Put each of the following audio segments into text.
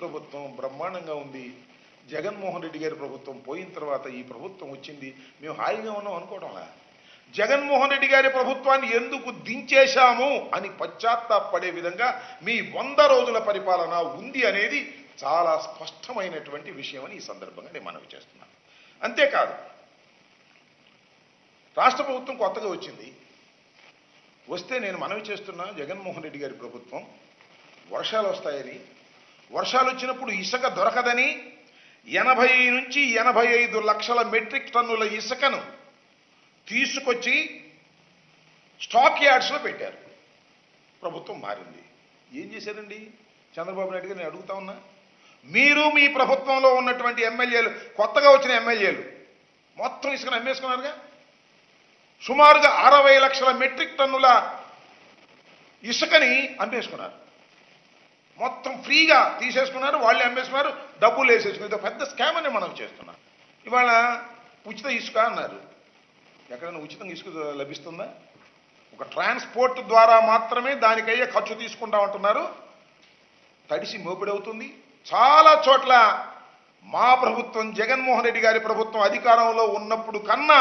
ప్రభుత్వం బ్రహ్మాండంగా ఉంది. జగన్మోహన్ రెడ్డి గారి ప్రభుత్వం పోయిన తర్వాత ఈ ప్రభుత్వం వచ్చింది. మేము హాయిగా ఉన్నాం అనుకోవడంలా జగన్మోహన్ రెడ్డి గారి ప్రభుత్వాన్ని ఎందుకు దించేశాము అని పశ్చాత్తాపడే విధంగా మీ వంద రోజుల పరిపాలన ఉంది అనేది చాలా స్పష్టమైనటువంటి విషయం అని ఈ సందర్భంగా నేను మనవి చేస్తున్నాను అంతేకాదు రాష్ట్ర ప్రభుత్వం కొత్తగా వచ్చింది. వస్తే నేను మనవి చేస్తున్నా జగన్మోహన్ రెడ్డి గారి ప్రభుత్వం వర్షాలు వస్తాయని వర్షాలు వచ్చినప్పుడు ఇసుక దొరకదని ఎనభై నుంచి ఎనభై ఐదు లక్షల మెట్రిక్ టన్నుల ఇసుకను తీసుకొచ్చి స్టాక్ యార్డ్స్లో పెట్టారు. ప్రభుత్వం మారింది. ఏం చేశారండి? చంద్రబాబు నాయుడు గారు నేను అడుగుతా ఉన్నా. మీరు మీ ప్రభుత్వంలో ఉన్నటువంటి ఎమ్మెల్యేలు కొత్తగా వచ్చిన ఎమ్మెల్యేలు మొత్తం ఇసుకను అమ్మేసుకున్నారుగా సుమారుగా అరవై లక్షల మెట్రిక్ టన్నుల ఇసుకని అమ్మేసుకున్నారు. మొత్తం ఫ్రీగా తీసేసుకున్నారు వాళ్ళే అమ్మేసుకున్నారు డబ్బులు వేసేసుకున్నారు. ఇది పెద్ద స్కామ్ అని మనం చేస్తున్నాం. ఇవాళ ఉచిత ఇసుక అన్నారు. ఎక్కడైనా ఉచితంగా ఇసుక లభిస్తుందా? ఒక ట్రాన్స్పోర్ట్ ద్వారా మాత్రమే దానికయ్యే ఖర్చు తీసుకుంటా ఉంటున్నారు. తడిసి మోపిడవుతుంది చాలా చోట్ల మా ప్రభుత్వం జగన్మోహన్ రెడ్డి గారి ప్రభుత్వం అధికారంలో ఉన్నప్పుడు కన్నా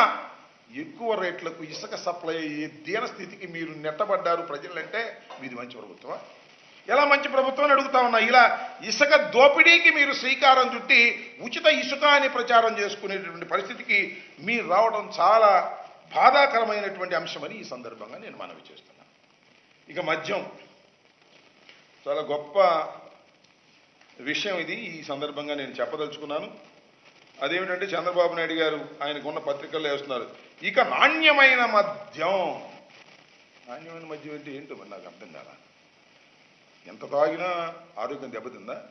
ఎక్కువ రేట్లకు ఇసుక సప్లై అయ్యే దీన స్థితికి మీరు నెట్టబడ్డారు ప్రజలంటే మీది మంచి ప్రభుత్వం ఎలా మంచి ప్రభుత్వాన్ని అడుగుతా ఉన్నా? ఇలా ఇసుక దోపిడీకి మీరు శ్రీకారం చుట్టి ఉచిత ఇసుక అని ప్రచారం చేసుకునేటటువంటి పరిస్థితికి మీరు రావడం చాలా బాధాకరమైనటువంటి అంశమని ఈ సందర్భంగా నేను మనవి చేస్తున్నాను. ఇక మద్యం. చాలా గొప్ప విషయం ఇది. ఈ సందర్భంగా నేను చెప్పదలుచుకున్నాను. అదేమిటంటే చంద్రబాబు నాయుడు గారు ఆయనకున్న పత్రికల్లో వేస్తున్నారు. ఇక నాణ్యమైన మద్యం. నాణ్యమైన మద్యం అంటే ఏంటో మరి నాకు అర్థం కాదా ఎంత తాగినా ఆరోగ్యం దెబ్బతిందా?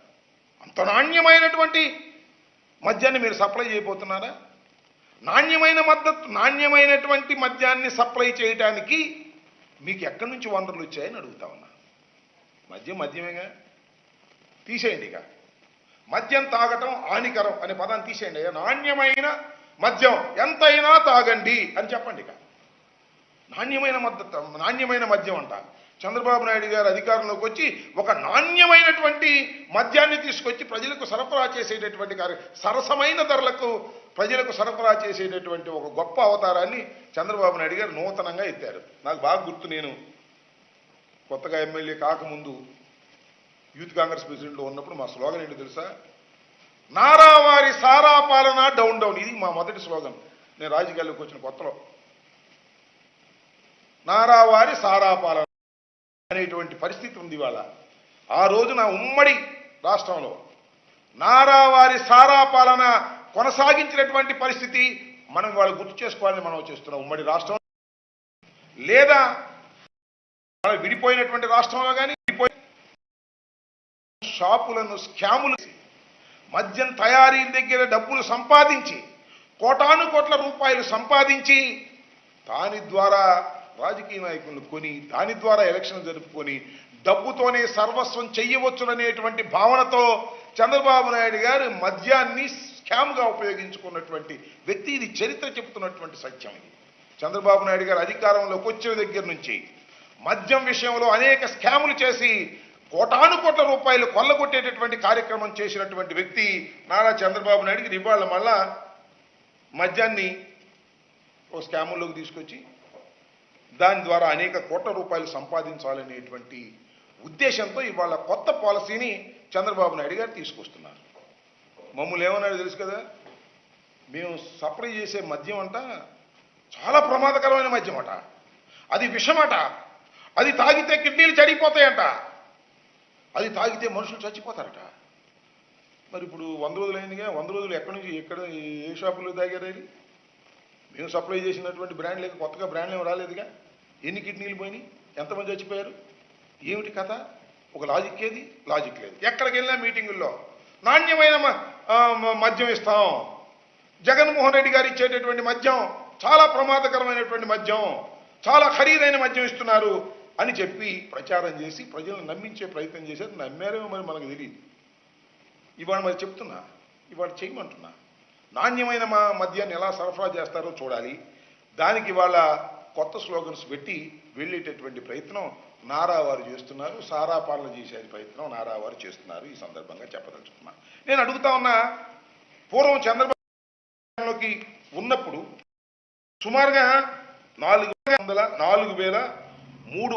అంత నాణ్యమైనటువంటి మద్యాన్ని మీరు సప్లై చేయబోతున్నారా? నాణ్యమైన మద్దతు నాణ్యమైనటువంటి మద్యాన్ని సప్లై చేయడానికి మీకు ఎక్కడి నుంచి వనరులు వచ్చాయని అడుగుతా ఉన్నా. మద్యం మద్యమేగా? తీసేయండి ఇక. మద్యం తాగటం హానికరం అనే పదాన్ని తీసేయండి నాణ్యమైన మద్యం ఎంతైనా తాగండి అని చెప్పండి ఇక. నాణ్యమైన మద్దతు నాణ్యమైన మద్యం అంట. చంద్రబాబు నాయుడు గారు అధికారంలోకి వచ్చి ఒక నాణ్యమైనటువంటి మద్యాన్ని తీసుకొచ్చి ప్రజలకు సరఫరా చేసేటటువంటి కార్య సరసమైన ధరలకు ప్రజలకు సరఫరా చేసేటటువంటి ఒక గొప్ప అవతారాన్ని చంద్రబాబు నాయుడు గారు నూతనంగా ఎత్తారు. నాకు బాగా గుర్తు నేను. కొత్తగా ఎమ్మెల్యే కాకముందు యూత్ కాంగ్రెస్ ప్రెసిడెంట్లో ఉన్నప్పుడు మా స్లోగన్ ఏంటి తెలుసా? నారావారి సారా పాలన డౌన్ డౌన్. ఇది మా మొదటి స్లోగన్. నేను రాజకీయాల్లోకి వచ్చిన కొత్తలో. నారావారి సారాపాలన అనేటువంటి పరిస్థితి ఉంది ఇవాళ. ఆ రోజున ఉమ్మడి రాష్ట్రంలో నారావారి సారాపాలన కొనసాగించినటువంటి పరిస్థితి మనం వాళ్ళు గుర్తు చేసుకోవాలని మనం చేస్తున్నాం ఉమ్మడి రాష్ట్రం. లేదా వాళ్ళ విడిపోయినటువంటి రాష్ట్రంలో కానీ విడిపోయి షాపులను స్కాములు మద్యం తయారీ దగ్గర డబ్బులు సంపాదించి కోటాను కోట్ల రూపాయలు సంపాదించి దాని ద్వారా రాజకీయ నాయకులను కొని దాని ద్వారా ఎలక్షన్ జరుపుకొని డబ్బుతోనే సర్వస్వం చెయ్యవచ్చుననేటువంటి భావనతో చంద్రబాబు నాయుడు గారు మద్యాన్ని స్కామ్గా ఉపయోగించుకున్నటువంటి వ్యక్తి. ఇది చరిత్ర చెబుతున్నటువంటి సత్యం ఇది. చంద్రబాబు నాయుడు గారు అధికారంలోకి వచ్చిన దగ్గర నుంచి మద్యం విషయంలో అనేక స్కాములు చేసి కోటాను కోట్ల రూపాయలు కొల్లగొట్టేటటువంటి కార్యక్రమం చేసినటువంటి వ్యక్తి నారా చంద్రబాబు నాయుడుకి ఇవాళ మళ్ళా మద్యాన్ని ఓ స్కాముల్లోకి తీసుకొచ్చి దాని ద్వారా అనేక కోట్ల రూపాయలు సంపాదించాలనేటువంటి ఉద్దేశంతో ఇవాళ కొత్త పాలసీని చంద్రబాబు నాయుడు గారు తీసుకొస్తున్నారు. మమ్మల్ని ఏమన్నాడు తెలుసు కదా? మేము సప్లై చేసే మద్యం అంట చాలా ప్రమాదకరమైన మద్యం అట. అది విషమట. అది తాగితే కిడ్నీలు చెడిపోతాయంట అది తాగితే మనుషులు చచ్చిపోతారట. మరి ఇప్పుడు వంద రోజులు అయిందిగా వంద రోజులు ఎక్కడి నుంచి ఎక్కడ ఏ షాపులో తాగారు మేము సప్లై చేసినటువంటి బ్రాండ్ లేక కొత్తగా బ్రాండ్లు ఏమి రాలేదుగా? ఎన్ని కిడ్నీలు పోయినాయి? ఎంతమంది చచ్చిపోయారు? ఏమిటి కథ? ఒక లాజిక్ ఏది? లాజిక్ లేదు. ఎక్కడికి వెళ్ళినా మీటింగుల్లో నాణ్యమైన మ- మద్యం ఇస్తాం. జగన్మోహన్ రెడ్డి గారు ఇచ్చేటటువంటి మద్యం చాలా ప్రమాదకరమైనటువంటి మద్యం చాలా ఖరీదైన మద్యం ఇస్తున్నారు అని చెప్పి ప్రచారం చేసి ప్రజలను నమ్మించే ప్రయత్నం చేసేది నమ్మారేమో మరి మనకు తెలియదు ఇవాళ మరి చెప్తున్నా ఇవాళ చేయమంటున్నా. నాణ్యమైన మా మద్యాన్ని ఎలా సరఫరా చేస్తారో చూడాలి. దానికి వాళ్ళ కొత్త స్లోగన్స్ పెట్టి వెళ్ళేటటువంటి ప్రయత్నం నారా వారు చేస్తున్నారు. సారా పాలన చేసే ప్రయత్నం నారా వారు చేస్తున్నారు. ఈ సందర్భంగా చెప్పదలుచుకున్నా. నేను అడుగుతా ఉన్నా పూర్వం చంద్రబాబులోకి ఉన్నప్పుడు సుమారుగా నాలుగు వందల నాలుగు వేల మూడు